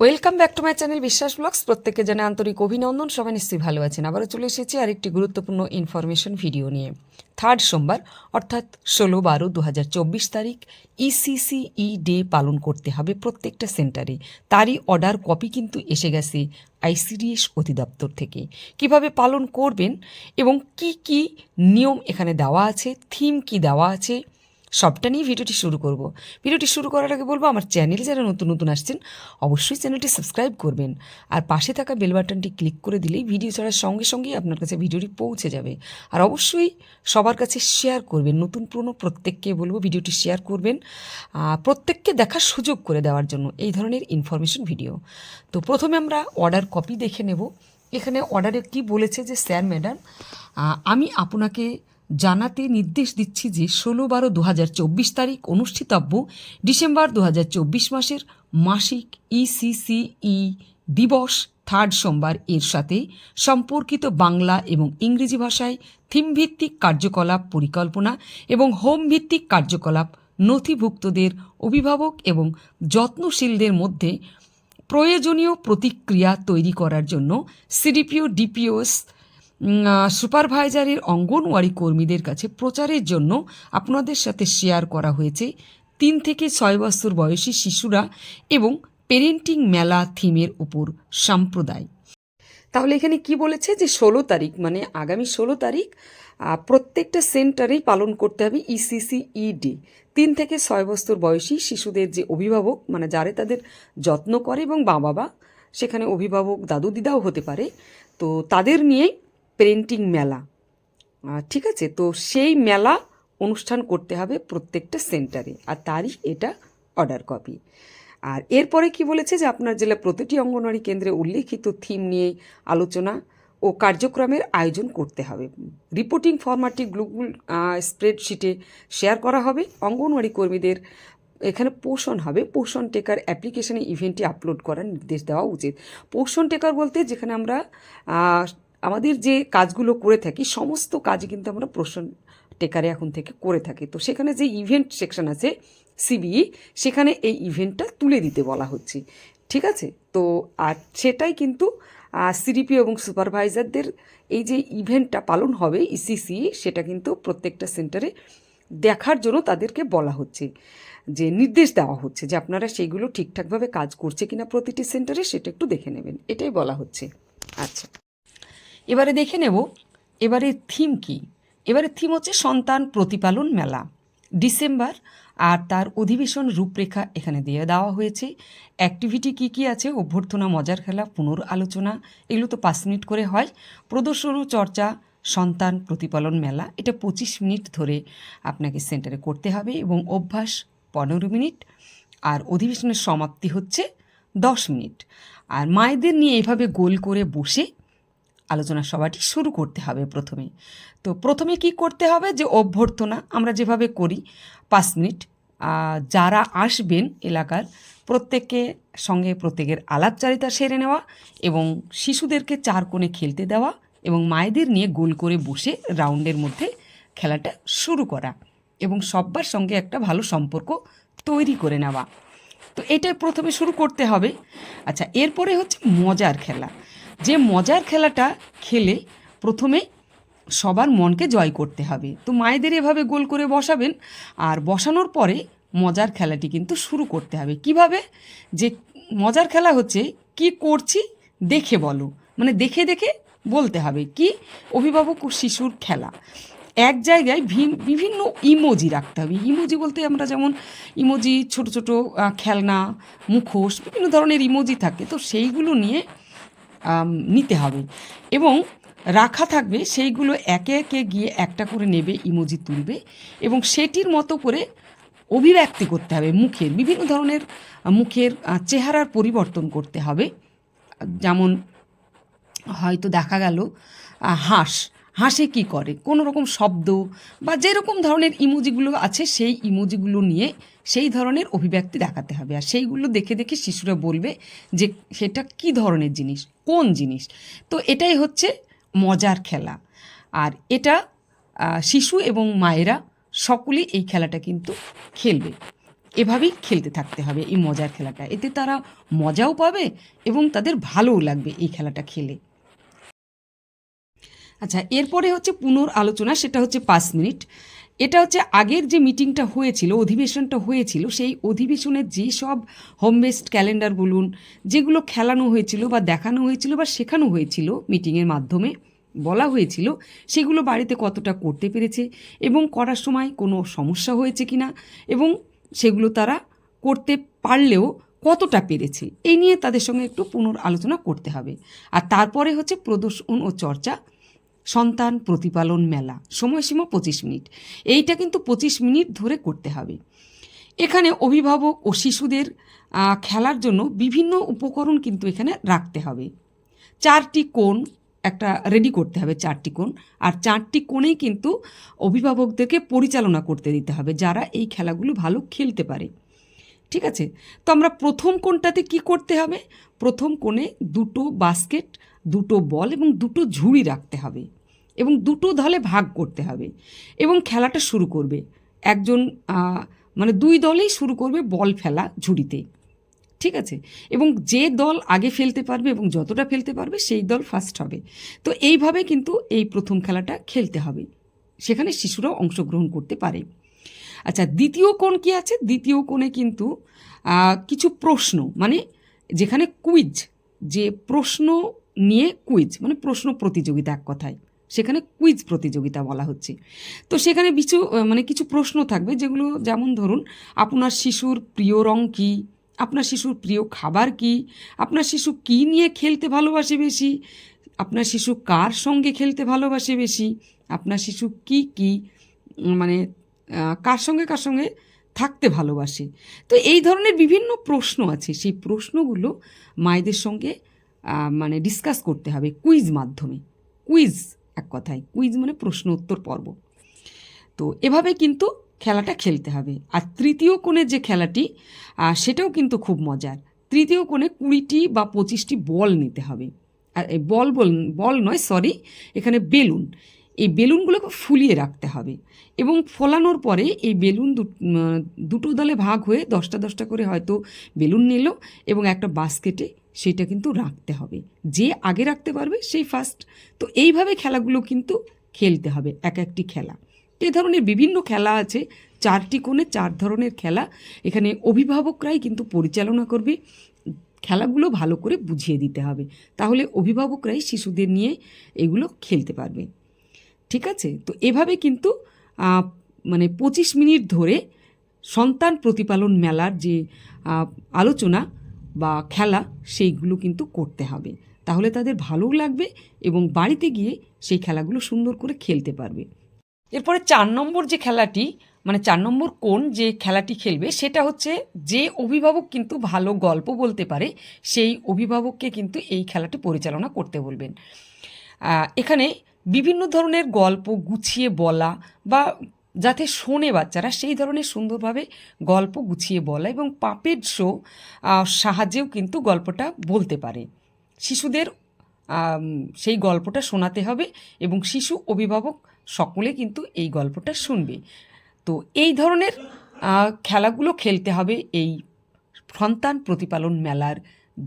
Welcome back to my channel Biswas blogs. প্রত্যেককে জানে আন্তরিক অভিনন্দন। সবাই নিশ্চয়ই ভালো আছেন। আবারও চলে এসেছি আরেকটি গুরুত্বপূর্ণ ইনফরমেশন ভিডিও নিয়ে। থার্ড সোমবার, অর্থাৎ ষোলো বারো দু তারিখ E ইসিসিই ডে পালন করতে হবে প্রত্যেকটা সেন্টারে তারই অর্ডার কপি কিন্তু এসে গেছে আইসিডিএস অধিদপ্তর থেকে। কীভাবে পালন করবেন এবং কি কি নিয়ম এখানে দেওয়া আছে থিম কি দেওয়া আছে সবটা নিয়ে ভিডিওটি শুরু করব। ভিডিওটি শুরু করার আগে বলব, আমার চ্যানেলে যারা নতুন নতুন আসছেন, অবশ্যই চ্যানেলটি সাবস্ক্রাইব করবেন। আর পাশে থাকা বেল বাটনটি ক্লিক করে দিলেই ভিডিও ছাড়ার সঙ্গে সঙ্গেই আপনার কাছে ভিডিওটি পৌঁছে যাবে। আর অবশ্যই সবার কাছে শেয়ার করবেন, নতুন পুরনো প্রত্যেককে বলব ভিডিওটি শেয়ার করবেন প্রত্যেককে দেখার সুযোগ করে দেওয়ার জন্য এই ধরনের ইনফরমেশন ভিডিও তো প্রথমে আমরা অর্ডার কপি দেখে নেব। এখানে অর্ডারে কি বলেছে যে স্যার ম্যাডাম আমি আপনাকে জানাতে নির্দেশ দিচ্ছি যে ষোলো বারো দু তারিখ অনুষ্ঠিতব্য ডিসেম্বর দু মাসের মাসিক ইসিসিই দিবস থার্ড সোমবার। এর সাথে সম্পর্কিত বাংলা এবং ইংরেজি ভাষায় থিমভিত্তিক কার্যকলাপ পরিকল্পনা এবং হোম ভিত্তিক কার্যকলাপ নথিভুক্তদের অভিভাবক এবং যত্নশীলদের মধ্যে প্রয়োজনীয় প্রতিক্রিয়া তৈরি করার জন্য সিডিপিও ডিপিওস সুপারভাইজারের অঙ্গনওয়াড়ি কর্মীদের কাছে প্রচারের জন্য আপনাদের সাথে শেয়ার করা হয়েছে তিন থেকে ছয় বছর বয়সী শিশুরা এবং পেরেন্টিং মেলা থিমের উপর সাম্প্রদায়। তাহলে এখানে কি বলেছে যে ষোলো তারিখ মানে আগামী ষোলো তারিখ প্রত্যেকটা সেন্টারেই পালন করতে হবে E ইসিসিইডি তিন থেকে ছয় বছর বয়সী শিশুদের যে অভিভাবক মানে যারা তাদের যত্ন করে এবং মা বাবা সেখানে অভিভাবক দাদু দিদাও হতে পারে। তো তাদের নিয়েই পেরেন্টিং মেলা। ঠিক আছে? তো সেই মেলা অনুষ্ঠান করতে হবে প্রত্যেকটা সেন্টারে। আর তারই এটা অর্ডার কপি আর এরপরে কি বলেছে যে আপনার জেলা প্রতিটি অঙ্গনওয়াড়ি কেন্দ্রে উল্লেখিত থিম নিয়ে আলোচনা ও কার্যক্রমের আয়োজন করতে হবে। রিপোর্টিং ফরম্যাটটি গুগল স্প্রেডশিটে শেয়ার করা হবে। অঙ্গনওয়াড়ি কর্মীদের এখানে পোষণ হবে। পোষণ টেকার অ্যাপ্লিকেশনে ইভেন্টটি আপলোড করার নির্দেশ দেওয়া উচিত। পোষণ টেকার বলতে যেখানে আমরা আমাদের যে কাজগুলো করে থাকি, সমস্ত কাজই কিন্তু আমরা পোষণ টেকারে এখন থেকে করে থাকি। তো সেখানে যে ইভেন্ট সেকশন আছে সিবিই সেখানে এই ইভেন্টটা তুলে দিতে বলা হচ্ছে। ঠিক আছে? তো আর সেটাই কিন্তু সিডিপি এবং সুপারভাইজারদের এই যে ইভেন্টটা পালন হবে E ইসিসি সেটা কিন্তু প্রত্যেকটা সেন্টারে দেখার জন্য তাদেরকে বলা হচ্ছে। যে নির্দেশ দেওয়া হচ্ছে যে আপনারা সেইগুলো ঠিকঠাকভাবে কাজ করছে কিনা প্রতিটি সেন্টারে সেটা একটু দেখে নেবেন। এটাই বলা হচ্ছে। আচ্ছা। এবারে দেখে নেব এবারে থিম কি? এবারে থিম হচ্ছে সন্তান প্রতিপালন মেলা। ডিসেম্বর আর তার অধিবেশন রূপরেখা এখানে দিয়ে দেওয়া হয়েছে। অ্যাক্টিভিটি কি কি আছে? অভ্যর্থনা, মজার খেলা পুনর আলোচনা এগুলো তো পাঁচ মিনিট করে হয়। প্রদর্শন ও চর্চা, সন্তান প্রতিপালন মেলা, এটা পঁচিশ মিনিট ধরে আপনাকে সেন্টারে করতে হবে এবং অভ্যাস পনেরো মিনিট আর অধিবেশনের সমাপ্তি হচ্ছে দশ মিনিট। আর মায়েদের নিয়ে এভাবে গোল করে বসে আলোচনা সভাটি শুরু করতে হবে প্রথমে। তো প্রথমে কি করতে হবে? যে অভ্যর্থনা আমরা যেভাবে করি, পাঁচ মিনিট যারা আসবেন এলাকার প্রত্যেককে সঙ্গে প্রত্যেকের আলাপচারিতা সেরে নেওয়া এবং শিশুদেরকে চার কোণে খেলতে দেওয়া এবং মায়েদের নিয়ে গোল করে বসে রাউন্ডের মধ্যে খেলাটা শুরু করা এবং সব্বার সঙ্গে একটা ভালো সম্পর্ক তৈরি করে নেওয়া। তো এটাই প্রথমে শুরু করতে হবে। আচ্ছা এরপরে হচ্ছে মজার খেলা। যে মজার খেলাটা খেলে প্রথমে সবার মনকে জয় করতে হবে। তো মায়েদের এভাবে গোল করে বসাবেন আর বসানোর পরে মজার খেলাটি কিন্তু শুরু করতে হবে। কীভাবে? যে মজার খেলা হচ্ছে, কি করছি দেখে বলো। মানে দেখে দেখে বলতে হবে কি অভিভাবক ও শিশুর খেলা। এক জায়গায় বিভিন্ন ইমোজি রাখতে হবে। ইমোজি বলতে আমরা যেমন ইমোজি, ছোট ছোট খেলনা, মুখোশ, বিভিন্ন ধরনের ইমোজি থাকে। তো সেইগুলো নিয়ে নিতে হবে। এবং রাখা থাকবে, সেইগুলো একে একে গিয়ে একটা করে নেবে, ইমোজি তুলবে এবং সেটির মতো করে অভিব্যক্তি করতে হবে মুখের বিভিন্ন ধরনের মুখের চেহারার পরিবর্তন করতে হবে। যেমন হয়তো দেখা গেল হাঁস। হাঁসে কি করে? কোনো রকম শব্দ বা যেরকম ধরনের ইমোজিগুলো আছে, সেই ইমোজিগুলো নিয়ে সেই ধরনের অভিব্যক্তি দেখাতে হবে। আর সেইগুলো দেখে দেখে শিশুরা বলবে যে সেটা কি ধরনের জিনিস, কোন জিনিস? তো এটাই হচ্ছে মজার খেলা। আর এটা শিশু এবং মায়েরা সকলেই এই খেলাটা কিন্তু খেলবে। এভাবেই খেলতে থাকতে হবে এই মজার খেলাটা। এতে তারা মজাও পাবে এবং তাদের ভালোও লাগবে এই খেলাটা খেলে। আচ্ছা এরপরে হচ্ছে পুনর আলোচনা, সেটা হচ্ছে পাঁচ মিনিট। এটা হচ্ছে আগের যে মিটিংটা হয়েছিল, অধিবেশনটা হয়েছিল, সেই অধিবেশনের যে সব হোম বেসড ক্যালেন্ডার বলুন, যেগুলো খেলানো হয়েছিল বা দেখানো হয়েছিল বা শেখানো হয়েছিল মিটিংয়ের মাধ্যমে, বলা হয়েছিল, সেগুলো বাড়িতে কতটা করতে পেরেছে এবং করার সময় কোনো সমস্যা হয়েছে কিনা এবং সেগুলো তারা করতে পারলেও কতটা পেরেছে, এই নিয়ে তাদের সঙ্গে একটু পুনর আলোচনা করতে হবে। আর তারপরে হচ্ছে প্রদর্শন ও চর্চা সন্তান প্রতিপালন মেলা। সময়সীমা পঁচিশ মিনিট। এইটা কিন্তু পঁচিশ মিনিট ধরে করতে হবে। এখানে অভিভাবক ও শিশুদের খেলার জন্য বিভিন্ন উপকরণ কিন্তু এখানে রাখতে হবে। চারটি কোণ একটা রেডি করতে হবে চারটি কোণ। আর চারটি কোণেই কিন্তু অভিভাবকদেরকে পরিচালনা করতে দিতে হবে যারা এই খেলাগুলো ভালো খেলতে পারে। ঠিক আছে? তো আমরা প্রথম কোণটাতে কি করতে হবে? প্রথম কোণে দুটো বাস্কেট দুটো বল এবং দুটো ঝুড়ি রাখতে হবে। এবং দুটো দলে ভাগ করতে হবে এবং খেলাটা শুরু করবে। একজন মানে দুই দলেই শুরু করবে বল ফেলা ঝুড়িতে। ঠিক আছে? এবং যে দল আগে ফেলতে পারবে এবং যতটা ফেলতে পারবে সেই দল ফার্স্ট হবে। তো এইভাবে কিন্তু এই প্রথম খেলাটা খেলতে হবে। সেখানে শিশুরাও অংশগ্রহণ করতে পারে। আচ্ছা দ্বিতীয় কোণ কি আছে? দ্বিতীয় কোণে কিন্তু কিছু প্রশ্ন মানে যেখানে কুইজ যে প্রশ্ন নিয়ে কুইজ মানে প্রশ্ন প্রতিযোগিতা এক কথায়। সেখানে কুইজ প্রতিযোগিতা বলা হচ্ছে। তো সেখানে কিছু মানে কিছু প্রশ্ন থাকবে যেগুলো, যেমন ধরুন, আপনার শিশুর প্রিয় রং কী? আপনার শিশুর প্রিয় খাবার কি? আপনার শিশু কী নিয়ে খেলতে ভালোবাসে বেশি? আপনার শিশু কার সঙ্গে খেলতে ভালোবাসে বেশি? আপনার শিশু কি কি মানে কার সঙ্গে কার সঙ্গে থাকতে ভালোবাসে? তো এই ধরনের বিভিন্ন প্রশ্ন আছে। সেই প্রশ্নগুলো মায়েদের সঙ্গে মানে ডিসকাস করতে হবে কুইজ মাধ্যমে। কুইজ এক কথায়। কুইজ মানে প্রশ্ন উত্তর পর্ব। তো এভাবে কিন্তু খেলাটা খেলতে হবে। আর তৃতীয় কোণে যে খেলাটি সেটাও কিন্তু খুব মজার। তৃতীয় কোণে কুড়িটি বা পঁচিশটি বল নিতে হবে। আর এই বল বল বল নয় সরি এখানে বেলুন। এই বেলুনগুলোকে ফুলিয়ে রাখতে হবে। এবং ফোলানোর পরে এই বেলুন দুটো দলে ভাগ হয়ে দশটা দশটা করে হয়তো বেলুন নিল এবং একটা বাস্কেটে সেটা কিন্তু রাখতে হবে। যে আগে রাখতে পারবে, সেই ফার্স্ট তো এইভাবে খেলাগুলো কিন্তু খেলতে হবে, এক একটি খেলা। এ ধরনের বিভিন্ন খেলা আছে, চারটি কোণে চার ধরনের খেলা। এখানে অভিভাবকরাই কিন্তু পরিচালনা করবে। খেলাগুলো ভালো করে বুঝিয়ে দিতে হবে। তাহলে অভিভাবকরাই শিশুদের নিয়ে এগুলো খেলতে পারবে। ঠিক আছে? তো এভাবে কিন্তু মানে পঁচিশ মিনিট ধরে সন্তান প্রতিপালন মেলার যে আলোচনা বা খেলা, সেইগুলো কিন্তু করতে হবে। তাহলে তাদের ভালোও লাগবে এবং বাড়িতে গিয়ে সেই খেলাগুলো সুন্দর করে খেলতে পারবে। এরপরে চার নম্বর যে খেলাটি মানে চার নম্বর কোন যে খেলাটি খেলবে, সেটা হচ্ছে যে অভিভাবক কিন্তু ভালো গল্প বলতে পারে, সেই অভিভাবককে কিন্তু এই খেলাটি পরিচালনা করতে বলবেন। এখানে বিভিন্ন ধরনের গল্প গুছিয়ে বলা বা যাতে শোনে বাচ্চারা, সেই ধরনের সুন্দরভাবে গল্প গুছিয়ে বলা এবং পাপের শো সাহায্যেও কিন্তু গল্পটা বলতে পারে। শিশুদের সেই গল্পটা শোনাতে হবে এবং শিশু অভিভাবক সকলে কিন্তু এই গল্পটা শুনবে। তো এই ধরনের খেলাগুলো খেলতে হবে এই সন্তান প্রতিপালন মেলার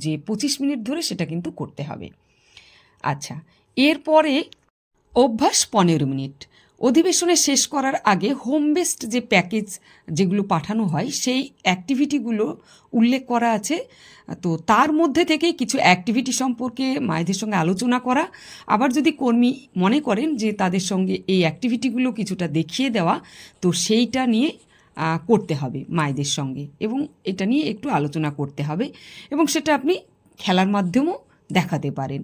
যে পঁচিশ মিনিট ধরে সেটা কিন্তু করতে হবে। আচ্ছা এরপরে অভ্যাস পনেরো মিনিট। অধিবেশনে শেষ করার আগে হোম বেসড যে প্যাকেজ যেগুলো পাঠানো হয়, সেই অ্যাক্টিভিটিগুলো উল্লেখ করা আছে। তো তার মধ্যে থেকে কিছু অ্যাক্টিভিটি সম্পর্কে মায়েদের সঙ্গে আলোচনা করা। আবার যদি কর্মী মনে করেন যে তাদের সঙ্গে এই অ্যাক্টিভিটিগুলো কিছুটা দেখিয়ে দেওয়া, তো সেইটা নিয়ে করতে হবে মায়েদের সঙ্গে এবং এটা নিয়ে একটু আলোচনা করতে হবে এবং সেটা আপনি খেলার মাধ্যমেও দেখাতে পারেন।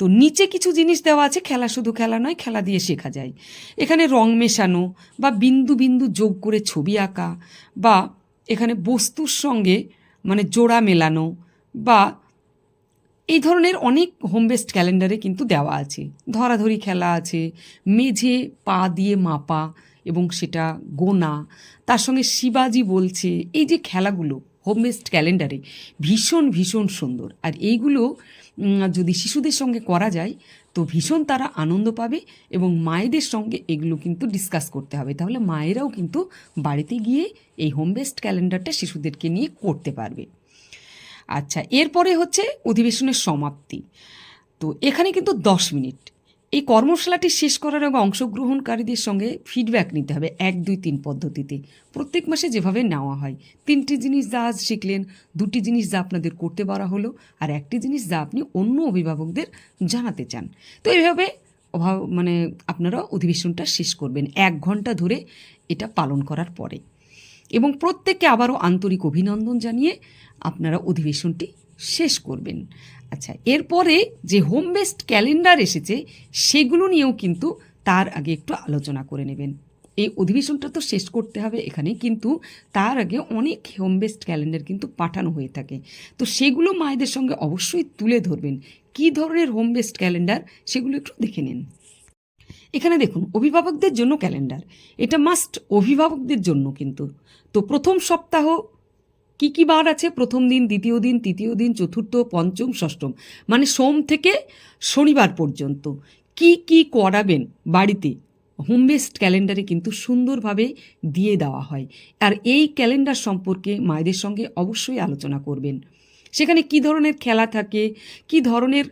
তো নিচে কিছু জিনিস দেওয়া আছে, খেলা শুধু খেলা নয়, খেলা দিয়ে শেখা যায়। এখানে রং মেশানো বা বিন্দু বিন্দু যোগ করে ছবি আঁকা বা এখানে বস্তুর সঙ্গে মানে জোড়া মেলানো বা এই ধরনের অনেক হোম বেসড ক্যালেন্ডারে কিন্তু দেওয়া আছে। ধরাধরি খেলা আছে, মেঝে পা দিয়ে মাপা এবং সেটা গোনা। তার সঙ্গে শিবাজি বলছে, এই যে খেলাগুলো হোম বেসড ক্যালেন্ডারে ভীষণ ভীষণ সুন্দর। আর এইগুলো যদি শিশুদের সঙ্গে করা যায়, তো ভীষণ তারা আনন্দ পাবে এবং মায়েদের সঙ্গে এগুলো কিন্তু ডিসকাস করতে হবে। তাহলে মায়েরাও কিন্তু বাড়িতে গিয়ে এই হোম বেস্ট ক্যালেন্ডারটা শিশুদেরকে নিয়ে করতে পারবে। আচ্ছা এরপরে হচ্ছে অধিবেশনের সমাপ্তি। তো এখানে কিন্তু দশ মিনিট। এই কর্মশালাটি শেষ করার আগে অংশগ্রহণকারীদের সঙ্গে ফিডব্যাক নিতে হবে, এক, দুই, তিন পদ্ধতিতে। প্রত্যেক মাসে যেভাবে নেওয়া হয়। তিনটি জিনিস যা আজ শিখলেন, দুটি জিনিস যা আপনাদের করতে পারা হলো, আর একটি জিনিস যা আপনি অন্য অভিভাবকদের জানাতে চান। তো এইভাবে অভাব মানে আপনারা অধিবেশনটা শেষ করবেন, এক ঘণ্টা ধরে এটা পালন করার পরে। এবং প্রত্যেককে আবারও আন্তরিক অভিনন্দন জানিয়ে আপনারা অধিবেশনটি শেষ করবেন। আচ্ছা এরপরে যে হোম বেসড ক্যালেন্ডার এসেছে, সেগুলো নিয়েও কিন্তু তার আগে একটু আলোচনা করে নেবেন। এই অধিবেশনটা তো শেষ করতে হবে এখানে, কিন্তু তার আগে অনেক হোম বেসড ক্যালেন্ডার কিন্তু পাঠানো হয়ে থাকে। তো সেগুলো মায়েদের সঙ্গে অবশ্যই তুলে ধরবেন। কী ধরনের হোম বেসড ক্যালেন্ডার সেগুলো একটু দেখে নিন। এখানে দেখুন, অভিভাবকদের জন্য ক্যালেন্ডার এটা মাস্ট অভিভাবকদের জন্য কিন্তু। তো প্রথম সপ্তাহ কি কি বার আছে? প্রথম দিন, দ্বিতীয় দিন, তৃতীয় দিন, চতুর্থ, পঞ্চম, ষষ্ঠম। মানে সোম থেকে শনিবার পর্যন্ত। কি কি করাবেন বাড়িতে? হোম বেসড ক্যালেন্ডারে কিন্তু সুন্দরভাবে দিয়ে দেওয়া হয়। আর এই ক্যালেন্ডার সম্পর্কে মায়েদের সঙ্গে অবশ্যই আলোচনা করবেন। সেখানে কি ধরনের খেলা থাকে, কি ধরনের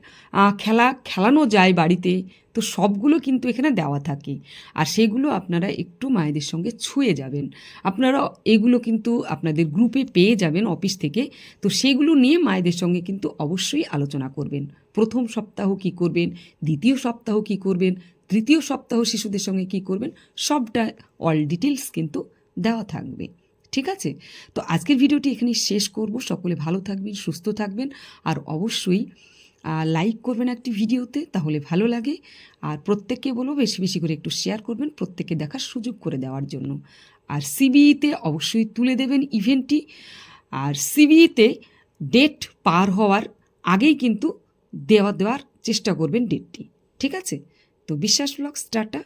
খেলা খেলানো যায় বাড়িতে, তো সবগুলো কিন্তু এখানে দেওয়া থাকে। আর সেগুলো আপনারা একটু মায়েদের সঙ্গে ছুঁয়ে যাবেন। আপনারা এগুলো কিন্তু আপনাদের গ্রুপে পেয়ে যাবেন অফিস থেকে, তো সেগুলো নিয়ে মায়েদের সঙ্গে কিন্তু অবশ্যই আলোচনা করবেন। প্রথম সপ্তাহ কি করবেন, দ্বিতীয় সপ্তাহ কি করবেন, তৃতীয় সপ্তাহ শিশুদের সঙ্গে কি করবেন, সবটা অল ডিটেলস কিন্তু দেওয়া থাকবে। ঠিক আছে? তো আজকের ভিডিওটি এখানে শেষ করব। সকলে ভালো থাকবেন, সুস্থ থাকবেন। আর অবশ্যই লাইক করবেন একটি ভিডিওতে, তাহলে ভালো লাগে। আর প্রত্যেককে বলব, বেশি বেশি করে একটু শেয়ার করবেন, প্রত্যেককে দেখার সুযোগ করে দেওয়ার জন্য। আর সিবিইতে অবশ্যই তুলে দেবেন ইভেন্টটি আর সিবিইতে ডেট পার হওয়ার আগেই কিন্তু দেওয়া, দেওয়ার চেষ্টা করবেন ডেটটি ঠিক আছে? তো বিশ্বাস ব্লগ স্টার্টটা